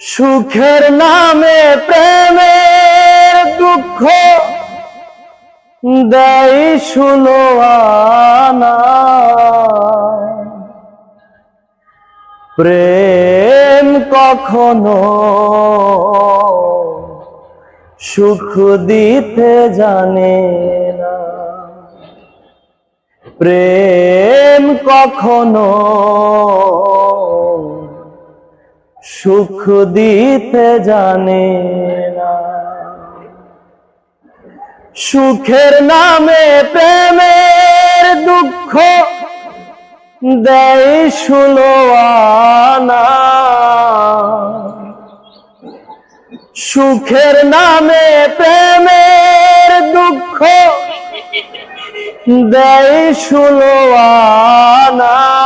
সুখের নামে, প্রেমের দুঃখ দেয় শুনো আনা। প্রেম কখনো সুখ দিতে জানে না। প্রেম কখনো সুখ দিতে জানে না। সুখের নামে প্রেমের দুঃখ দেয় শুলো আনা। সুখের নামে প্রেমের দুঃখ দেয় শুলো আনা।